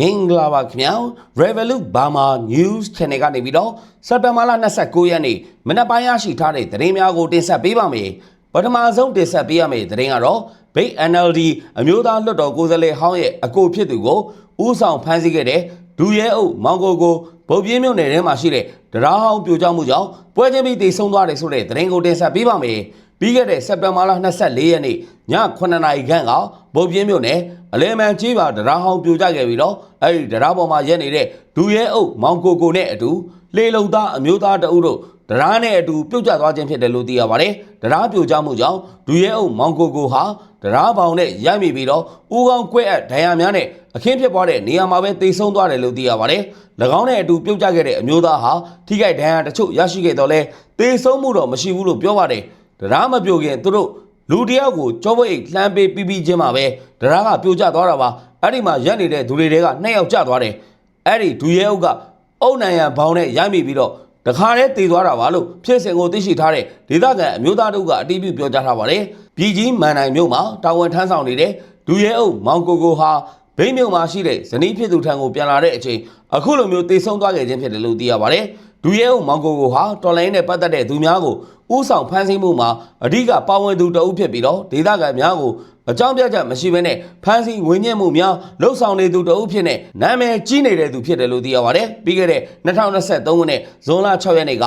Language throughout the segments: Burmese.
မင်္ဂလာပါခင်ဗျာ Revolut Burma News Channel ကနေပြီးတော့စက်တဘာလ29ရက်နေ့မနက်ပိုင်းရရှိထားတဲ့သတင်းများကိုတင်ဆက်ပေးပါမယ်ပထမဆုံးတင်ဆက်ပေးရမယ့်သတင်းကတော့ဘိတ် NLD အမျိုးသားလွှတ်တော်ကိုယ်စားလှယ်ဟောင်းရဲ့အကိုဖြစ်သူကိုဥဆောင်ဖမ်းဆီးခဲ့တဲ့ဒူရဲအုပ်မောင်ကိုကိုဗုတ်ပြင်းမြို့နယ်ထဲမှာရှိတဲ့တရားဟောင်းပြိုကျမှုကြောင့်ပွဲချင်းပြီးတည်ဆုံသွားတယ်ဆိုတဲ့သတင်းကိုတင်ဆက်ပေးပါမယ် ပြီးခဲ့တဲ့စက်တင်ဘာလ24ရက်နေ့ည9နာရီခန့်ကဗုတ်ပြင်းမြို့နယ်အလဲမန်ကြီးပါတရားဟောင်းပြိုကျခဲ့ပြီးတော့အဲ့ဒီတရားပေါ်မှာရက်နေတဲ့ဒူရဲအုပ်မောင်ကိုကိုနဲ့အတူလေလုံသားအမျိုးသားတအုပ်တို့တရားနဲ့အတူပြုတ်ကျသွားခြင်းဖြစ်တယ်လို့သိရပါတယ်တရားပြိုကျမှုကြောင့်ဒူရဲအုပ်မောင်ကိုကိုဟာတရားပေါင်နဲ့ရိုက်မိပြီးတော့ဦးကောင်းကွဲအပ်ဒဏ်ရာများနဲ့အခင်းဖြစ်ပွားတဲ့နေရာမှာပဲတိတ်ဆုံးသွားတယ်လို့သိရပါတယ်၎င်းနဲ့အတူပြုတ်ကျခဲ့တဲ့အမျိုးသားဟာထိခိုက်ဒဏ်ရာတချို့ရရှိခဲ့တော့လဲတိတ်ဆုံးမှုတော့မရှိဘူးလို့ပြောပါတယ် တရားမပြိုခင်သူတို့လူတယောက်ကိုကြောဘွိတ်လှမ်းပေးပြီးပြီးချင်းမှာပဲတရားကပြိုကျသွားတာပါအဲ့ဒီမှာရက်နေတဲ့ဒူတွေတွေကနှစ်ယောက်ကျသွားတယ်အဲ့ဒီဒူရဲအုပ်ကအုတ်နံရံဘောင်နဲ့ရိုက်မိပြီးတော့တခါတည်းတည်သွားတာပါလို့ဖြစ်စဉ်ကိုသိရှိထားတဲ့ဒေသခံအမျိုးသားတို့ကအတိအပြုပြောကြားထားပါတယ်ပြည်ကြီးမန်နိုင်မြို့မှာတာဝန်ထမ်းဆောင်နေတဲ့ဒူရဲအုပ်မောင်ကိုကိုဟာဘိန်းမြို့မှာရှိတဲ့ဇနီးဖြစ်သူထံကိုပြန်လာတဲ့အချိန်အခုလိုမျိုးတိတ်ဆုံးသွားခဲ့ခြင်းဖြစ်တယ်လို့သိရပါတယ်ဒူရဲအုပ်မောင်ကိုကိုဟာတော်လိုင်းနဲ့ပတ်သက်တဲ့သူများကို ဥဆောင်ဖမ်းဆီးမှုမှာအဓိကပါဝင်သူတအုပ်ဖြစ်ပြီးတော့ဒေသခံများကိုအကြောင်းပြချက်မရှိဘဲနဲ့ဖမ်းဆီးငွေညှစ်မှုများလှုပ်ဆောင်နေသူတအုပ်ဖြစ်နေနာမည်ကြီးနေတဲ့သူဖြစ်တယ်လို့သိရပါတယ်ပြီးခဲ့တဲ့2023ခုနှစ်ဇွန်လ6ရက်နေ့က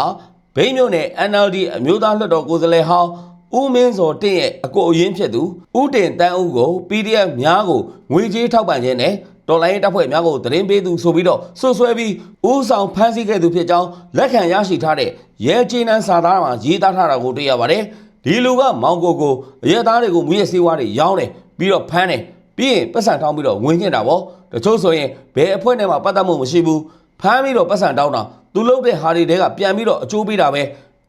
ဘိန်းမြို့နယ် NLD အမျိုးသားလွှတ်တော်ကိုယ်စားလှယ်ဟောင်းဦးမင်းစောတင့်ရဲ့အကိုအရင်ဖြစ်သူဦးတင်တန်းဦးကို PDF များကိုငွေကြေးထောက်ပံ့ခြင်းနဲ့ တော်လိုင်းတပ်ဖွဲ့များကိုသတင်းပေးသူဆိုပြီးတော့ဆွဆွဲပြီးဦးဆောင်ဖမ်းဆီးခဲ့သူဖြစ်ကြောင်းလက်ခံရရှိထားတဲ့ရဲကျေးနန်းစာသားမှာရေးသားထားတာကိုတွေ့ရပါတယ်ဒီလူကမောင်ကိုကိုအရက်သားတွေကိုမူရဲ့စေးဝါးတွေရောင်းတယ်ပြီးတော့ဖမ်းတယ်ပြီးရင်ပတ်စံထောင်းပြီးတော့ဝင်ညစ်တာပေါ့တချို့ဆိုရင်ဘယ်အဖွဲ့နဲ့မှပတ်သက်မှုမရှိဘူးဖမ်းပြီးတော့ပတ်စံတောင်းတာသူလုပ်တဲ့ဟာတွေတဲကပြန်ပြီးတော့အကျိုးပေးတာပဲ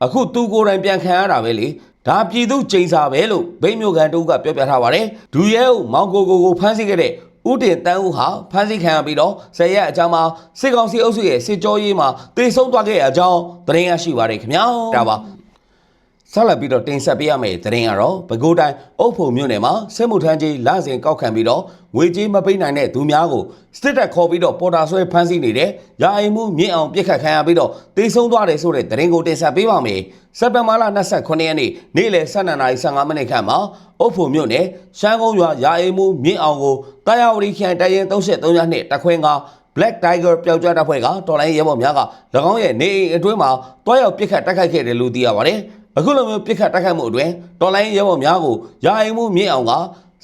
အခုသူကိုယ်တိုင်ပြန်ခံရတာပဲလေဒါပြည်သူကျိန်စာပဲလို့ဗိမ့်မြို့ကန်တူကပြောပြထားပါတယ်ဒူရဲဦးမောင်ကိုကိုကိုဖမ်းဆီးခဲ့တဲ့ ဦးတင်တန်းဦးဟာဖမ်းဆီးခံရပြီးတော့ဇရက်အကြောင်းမှာစစ်ကောင်စီအုပ်စုရဲ့စစ်ကြောရေးမှာတေဆုံးသွားခဲ့တဲ့အကြောင်းသတင်းရရှိပါတယ်ခင်ဗျာဒါပါ ဆက်လက်ပြီးတော့တင်ဆက်ပေးရမယ့်သတင်းကတော့ပဲခူးတိုင်းအုပ်ဖို့မြို့နယ်မှာစစ်မှုထမ်းကြီးလစဉ်ကောက်ခံပြီးတော့ငွေကြေးမပိနိုင်တဲ့သူများကိုစစ်တပ်ခေါ်ပြီးတော့ပေါ်တာဆွဲဖမ်းဆီးနေတဲ့ရာအိမ်မှုမြင့်အောင်ပြစ်ခတ်ခံရပြီးတော့တေဆုံးသွားတယ်ဆိုတဲ့သတင်းကိုတင်ဆက်ပေးပါမယ်စက်တင်ဘာလ29ရက်နေ့နေ့လယ်12:15မိနစ်ခန့်မှာအုပ်ဖို့မြို့နယ်ရှမ်းကုန်းရွာရာအိမ်မှုမြင့်အောင်ကိုတာယာဝတီခရိုင်တိုင်ရင်33ညနှစ်တခွင်းက Black Tiger ပျောက်ကြားတပ်ဖွဲ့ကတော်လိုင်းရဲဘော်များက၎င်းရဲ့နေအိမ်အတွင်းမှာတွားရောက်ပစ်ခတ်တိုက်ခိုက်ခဲ့တယ်လို့သိရပါတယ်။ အခုလိုမျိုးပစ်ခတ်တိုက်ခိုက်မှုအတွင်းတော်လိုင်းရဲဘော်များကိုရာအိမ်မှုမြင့်အောင်က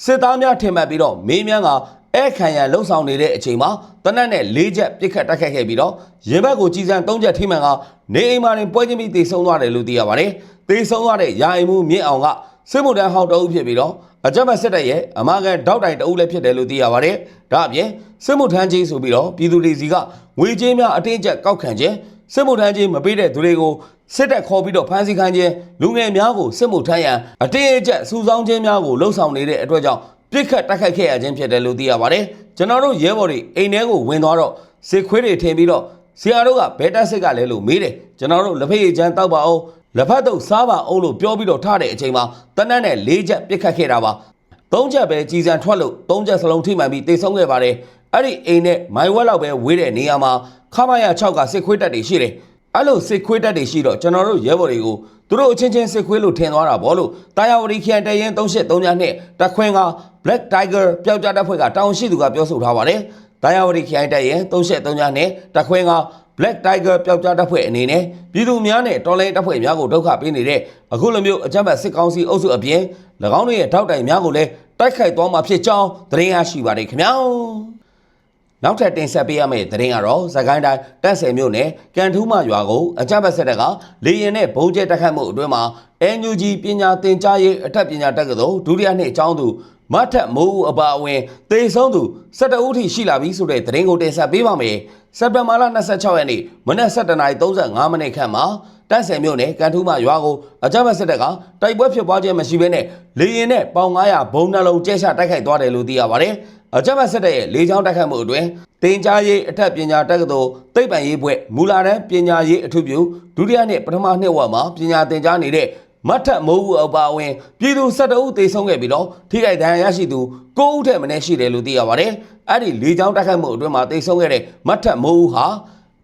စစ်သားများထင်မှတ်ပြီးတော့မင်းများကအဲ့ခံရလှုပ်ဆောင်နေတဲ့အချိန်မှာတနက်နဲ့၄ချက်ပစ်ခတ်တိုက်ခိုက်ခဲ့ပြီးတော့ရင်ဘက်ကိုကြီးစံ၃ချက်ထိမှန်ကနေအိမ်မှာတင်ပွဲချင်းပြီးတေဆုံးသွားတယ်လို့သိရပါတယ်။တေဆုံးသွားတဲ့ရာအိမ်မှုမြင့်အောင်ကစစ်မှုထမ်းဟောက်တအုပ်ဖြစ်ပြီးတော့အကြမ်းဖက်စစ်တပ်ရဲ့အမာကန်တောက်တိုင်တအုပ်လည်းဖြစ်တယ်လို့သိရပါတယ်။ဒါအပြင်စစ်မှုထမ်းကြီးဆိုပြီးတော့ပြည်သူတွေစီကငွေကြေးများအတင်းကျပ်ကောက်ခံခြင်းစစ်မှုထမ်းကြီးမပေးတဲ့သူတွေကို စစ်တပ်ခေါ်ပြီးတော့ဖမ်းဆီးခိုင်းခြင်းလူငယ်များကိုစစ်မှုထမ်းရန်အတင်းအကျပ်စူဆောင်းခြင်းများကိုလှုံ့ဆော်နေတဲ့အတွက်ကြောင့်ပြစ်ခတ်တိုက်ခိုက်ခဲ့ရခြင်းဖြစ်တယ်လို့သိရပါတယ်။ကျွန်တော်တို့ရဲဘော်တွေအိမ်ထဲကိုဝင်သွားတော့စစ်ခွေးတွေထင်ပြီးတော့ဆရာတို့ကဘဲတက်စစ်ကလည်းလို့မေးတယ်ကျွန်တော်တို့လက်ဖက်ရည်ချမ်းတောက်ပါအောင်လက်ဖက်တော့စားပါအောင်လို့ပြောပြီးတော့ထားတဲ့အချိန်မှာတနက်နဲ့၄ချက်ပြစ်ခတ်ခဲ့တာပါသုံးချက်ပဲကြီးစံထွက်လို့သုံးချက်စလုံးထိမှန်ပြီးတိတ်ဆုံးခဲ့ပါတယ်အဲ့ဒီအိမ်နဲ့မိုင်ဝက်လောက်ပဲဝေးတဲ့နေရာမှာခမရ6ကစစ်ခွေးတက်တွေရှိတယ် အဲ့လိုစစ်ခွေးတက်တွေရှိတော့ကျွန်တော်တို့ရဲဘော်တွေကိုသူတို့အချင်းချင်းစစ်ခွေးလို့ထင်သွားတာဗောလို့တာယာဝတီခရိုင်တရင်38ညနှစ်တခွင်းက Black Tiger ပျောက်ကြားတပ်ဖွဲ့ကတောင်ရှိသူကပြောဆိုထားပါတယ်တာယာဝတီခရိုင်တရင်38ညနှစ်တခွင်းက Black Tiger ပျောက်ကြားတပ်ဖွဲ့အနေနဲ့ပြည်သူများနဲ့တော်လိုင်းတပ်ဖွဲ့များကိုဒုက္ခပေးနေတဲ့အခုလိုမျိုးအကြမ်းဖက်စစ်ကောင်စီအုပ်စုအပြင်၎င်းတို့ရဲ့ထောက်တိုင်များကိုလည်းတိုက်ခိုက်သွားမှာဖြစ်ကြောင်းသတင်းရရှိပါတယ်ခင်ဗျာ နောက်ထပ်တင်ဆက်ပေးရမယ့်သတင်းကတော့သခိုင်းတိုင်းတက်ဆယ်မြို့နယ်ကန်ထူးမရွာကိုအကြမ်းဖက်စစ်တပ်ကလေရင်နဲ့ဘုံကျဲတိုက်ခိုက်မှုအတွင်းမှာ NUG ပညာသင်ကြားရေးအထက်ပညာတက္ကသိုလ်ဒုတိယနှစ်အကြောင်းသူမတ်ထက်မိုးဦးအပါအဝင်တေဆုံးသူ12ဦးထိရှိလာပြီဆိုတဲ့သတင်းကိုတင်ဆက်ပေးပါမယ်စက်တင်ဘာလ26ရက်နေ့မနက်7:35မိနစ်ခန့်မှာတက်ဆယ်မြို့နယ်ကန်ထူးမရွာကိုအကြမ်းဖက်စစ်တပ်ကတိုက်ပွဲဖြစ်ပွားခြင်းမရှိဘဲနဲ့လေရင်နဲ့ပေါင်900ဘုံနှလုံးကျဲချတိုက်ခိုက်သွားတယ်လို့သိရပါတယ် အကြမ်းဖက်စစ်တပ်ရဲ့လေကြောင်းတိုက်ခိုက်မှုအတွင်းတင်ကြားရေးအထက်ပညာတက္ကသိုလ်သိပ္ပံရေးဘွဲ့မူလာတန်းပညာရေးအထူးပြုဒုတိယနှစ်ပထမနှစ်ဝက်မှာပညာသင်ကြားနေတဲ့မတ်ထက်မိုးဦးအပါအဝင်ပြည်သူ12ဦးသေဆုံးခဲ့ပြီးတော့ထိခိုက်ဒဏ်ရာရရှိသူ9ဦးထက်မနည်းရှိတယ်လို့သိရပါတယ်။အဲ့ဒီလေကြောင်းတိုက်ခိုက်မှုအတွင်းမှာသေဆုံးခဲ့တဲ့မတ်ထက်မိုးဦးဟာ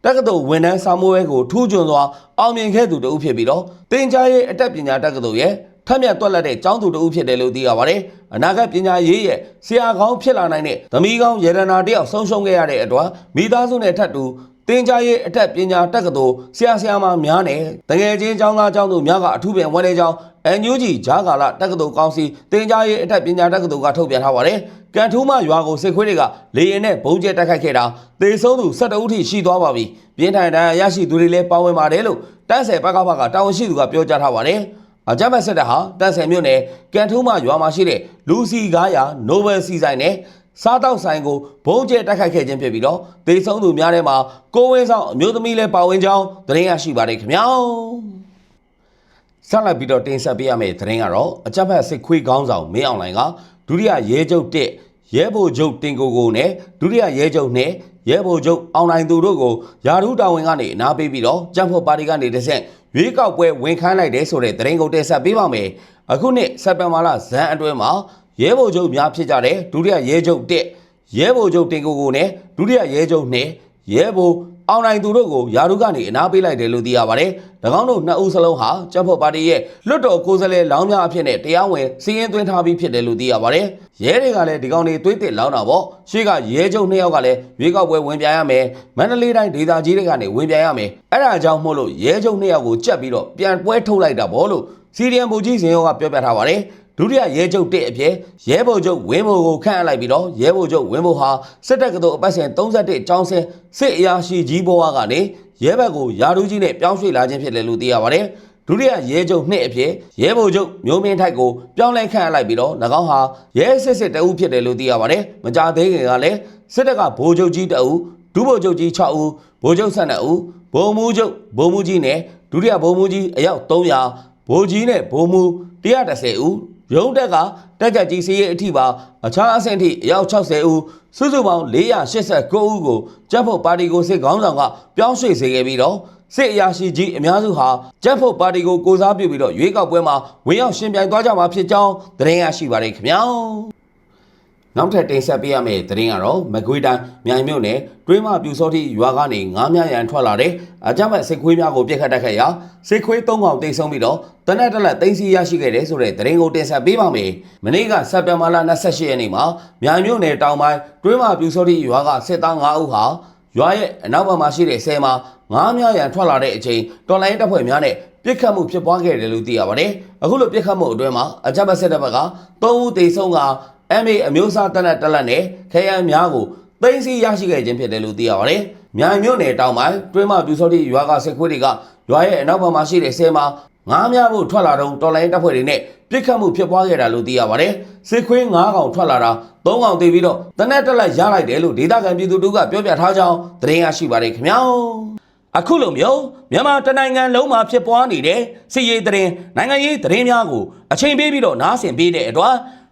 တက္ကသိုလ်ဝန်ထမ်းစာမိုးဝဲကိုထူးချွန်စွာအောင်မြင်ခဲ့သူတဦးဖြစ်ပြီးတော့တင်ကြားရေးအတက်ပညာတက္ကသိုလ်ရဲ့ ထက်မြက်တွက်လက်တဲ့ကျောင်းသူတဦးဖြစ်တယ်လို့သိရပါတယ်။အနာဂတ်ပညာရေးရဲ့ဆရာကောင်းဖြစ်လာနိုင်တဲ့သမီးကောင်းရေဒနာတယောက်ဆုံးရှုံးခဲ့ရတဲ့အတွက်မိသားစုနဲ့ထပ်တူတင်ကြားရေးအထက်ပညာတက္ကသိုလ်ဆရာဆရာမများနဲ့တကယ်ချင်းကျောင်းသားကျောင်းသူများကအထူးပင်ဝန်ထမ်းကျောင်းအန်ယူဂျီဂျာကာလာတက္ကသိုလ်ကောင်စီတင်ကြားရေးအထက်ပညာတက္ကသိုလ်ကထုတ်ပြန်ထားပါတယ်။ကန်ထူးမရွာကိုစစ်ခွေးတွေကလေရင်နဲ့ဘုံကျဲတိုက်ခိုက်ခဲ့တာသေဆုံးသူ12ဦးထိရှိသွားပါပြီ။ပြင်းထန်တဲ့ရရှိသူတွေလည်းပါဝင်ပါတယ်လို့တန်းဆယ်ဘက်ကဘကတာဝန်ရှိသူကပြောကြားထားပါတယ်။ အကြမ်းဖက်စစ်တပ်ဟာတန်းဆယ်မြို့နယ်ကန်ထူးမရွာမှာရှိတဲ့လူစီ900 Nobel စီဆိုင်နဲ့စားတောက်ဆိုင်ကိုဘုံကျဲတိုက်ခိုက်ခဲ့ခြင်းဖြစ်ပြီးတော့ဒေဆုံးသူများထဲမှာကိုဝင်းဆောင်အမျိုးသမီးလည်းပါဝင်ကြောင်းသတင်းရရှိပါတယ်ခင်ဗျာဆက်လက်ပြီးတော့တင်ဆက်ပေးရမယ့်သတင်းကတော့အကြမ်းဖက်စစ်ခွေးခေါင်းဆောင်မင်းအောင်လှိုင်ကဒုတိယရဲချုပ်တစ်ရဲဘိုလ်ချုပ်တင်ကိုကိုနဲ့ဒုတိယရဲချုပ်နဲ့ရဲဘိုလ်ချုပ်အောင်နိုင်သူတို့ကိုယာရုတာဝန်ကနေအနာပေးပြီးတော့ကြံ့ဖို့ပါတီကနေတစ်ဆင့် ရွေးကောက်ပွဲဝင်ခိုင်းလိုက်တဲ့ဆိုတဲ့သတင်းကိုတင်ဆက်ပေးပါမယ်အခုနှစ်စက်တင်ဘာလဇန်အတွင်းမှာရဲဘိုလ်ချုပ်များဖြစ်ကြတဲ့ဒုတိယရဲချုပ်တစ်ရဲဘိုလ်ချုပ်တင်ကိုကိုနဲ့ဒုတိယရဲချုပ်နဲ့ရဲဘိုလ် အောင်နိုင်သူတို့ကိုယာရုကနေအနာပေးလိုက်တယ်လို့သိရပါတယ်။၎င်းတို့နှစ်ဦးစလုံးဟာကျပ်ဖို့ပါတီရဲ့လွတ်တော်ကိုယ်စားလှယ်လောင်းများအဖြစ်နဲ့တရားဝင်စီရင်သွင်းထားပြီးဖြစ်တယ်လို့သိရပါတယ်။ရဲတွေကလည်းဒီကောင်တွေသွေးတစ်လောင်းတာပေါ့။ရှေ့ကရဲချုပ်နှစ်ယောက်ကလည်းရွေးကောက်ပွဲဝင်ပြိုင်ရမယ်။မန္တလေးတိုင်းဒေသကြီးတွေကနေဝင်ပြိုင်ရမယ်။အဲ့ဒါကြောင့်မို့လို့ရဲချုပ်နှစ်ယောက်ကိုကြက်ပြီးတော့ပြန်ပွဲထုတ်လိုက်တာပေါ့လို့စီရီယံဘူကြီးစင်ရောကပြောပြထားပါတယ်။ ဒုတိယရဲချုပ်တစ်အဖြစ်ရဲဘုံချုပ်ဝင်းဘိုကိုခန့်အပ်လိုက်ပြီးတော့ရဲဘုံချုပ်ဝင်းဘိုဟာစစ်တပ်ကတော်အပတ်စဉ်31ကျောင်းဆင်းစစ်အရာရှိကြီးဘဝကနေရဲဘက်ကိုယာဒူးကြီးနဲ့ပြောင်းရွှေ့လာခြင်းဖြစ်တယ်လို့သိရပါတယ်ဒုတိယရဲချုပ်နှစ်အဖြစ်ရဲဘုံချုပ်မျိုးမင်းထိုက်ကိုပြောင်းလဲခန့်အပ်လိုက်ပြီးတော့၎င်းဟာရဲစစ်စစ်တအုပ်ဖြစ်တယ်လို့သိရပါတယ်မကြသေးခင်ကလည်းစစ်တပ်ကဗိုလ်ချုပ်ကြီးတအုပ်ဒုဗိုလ်ချုပ်ကြီး6ဦးဗိုလ်ချုပ်12ဦးဗိုလ်မှူးချုပ်ဗိုလ်မှူးကြီးနဲ့ဒုတိယဗိုလ်မှူးကြီးအယောက်300ဗိုလ်ကြီးနဲ့ဗိုလ်မှူး130ဦး ရုံးတက်ကတက်ကြက်ကြီးစီးရဲအထိပါအခြားအဆင့်ထိအယောက်60ဦးစုစုပေါင်း489ဦးကိုကြက်ဖို့ပါတီကိုစစ်ခေါင်းဆောင်ကပြောင်းရွှေ့စေခဲ့ပြီးတော့စစ်အရာရှိကြီးအများစုဟာကြက်ဖို့ပါတီကိုကိုစားပြုပြီးတော့ရွေးကောက်ပွဲမှာဝင်ရောက်ရှင်ပြိုင်သွားကြမှာဖြစ်ကြောင်းသတင်းရရှိပါတယ်ခင်ဗျာ နောက်ထပ်တင်ဆက်ပေးရမယ့်သတင်းကတော့မကွေးတိုင်းမြိုင်မြို့နယ်တွင်းမပြူစောတိရွာကနေငားမြရန်ထွက်လာတဲ့အကြမ်းဖက်စစ်ခွေးများကိုပြစ်ခတ်တိုက်ခိုက်ရာစစ်ခွေး၃កောင်တိတ်ဆုံးပြီးတော့တနက်တက်လက်သိမ်းစီရရှိခဲ့တယ်ဆိုတဲ့သတင်းကိုတင်ဆက်ပေးပါမယ်။မနေ့ကစက်တင်ဘာလ28ရက်နေ့မှာမြိုင်မြို့နယ်တောင်ပိုင်းတွင်းမပြူစောတိရွာကစစ်သား9ဦးဟာရွာရဲ့အနောက်ဘက်မှာရှိတဲ့ဆဲမှာငားမြရန်ထွက်လာတဲ့အချိန်တော်လိုင်းတပ်ဖွဲ့များနဲ့ပြစ်ခတ်မှုဖြစ်ပွားခဲ့တယ်လို့သိရပါတယ်။အခုလိုပြစ်ခတ်မှုအတွင်းမှာအကြမ်းဖက်စစ်တပ်ဘက်က3ဦးသေဆုံးက MA အမျိုးအစားတက်လက်တက်လက်နဲ့ခရမ်းများကိုသိမ်းဆီးရရှိခဲ့ခြင်းဖြစ်တယ်လို့သိရပါတယ်။မြိုင်မြို့နယ်တောင်ပိုင်းတွင်းမပြူစောတိရွာကစစ်ခွေးတွေကရွာရဲ့အနောက်ဘက်မှာရှိတဲ့ဆဲမှာငားများဖို့ထွက်လာတော့တော်လိုင်းတပ်ဖွဲ့တွေနဲ့ပြစ်ခတ်မှုဖြစ်ပွားခဲ့တာလို့သိရပါတယ်။စစ်ခွေး9កောင်ထွက်လာတာ3កောင်တေးပြီးတော့တနက်တက်လက်ရလိုက်တယ်လို့ဒေသခံပြည်သူတို့ကပြောပြထားကြောင်းသတင်းရရှိပါတယ်ခင်ဗျာ။အခုလိုမျိုးမြန်မာတနိုင်ငံလုံးမှာဖြစ်ပွားနေတဲ့စစ်ရေးသတင်းနိုင်ငံရေးသတင်းများကိုအချိန်ပေးပြီးတော့နားဆင်ပေးတဲ့အတွက်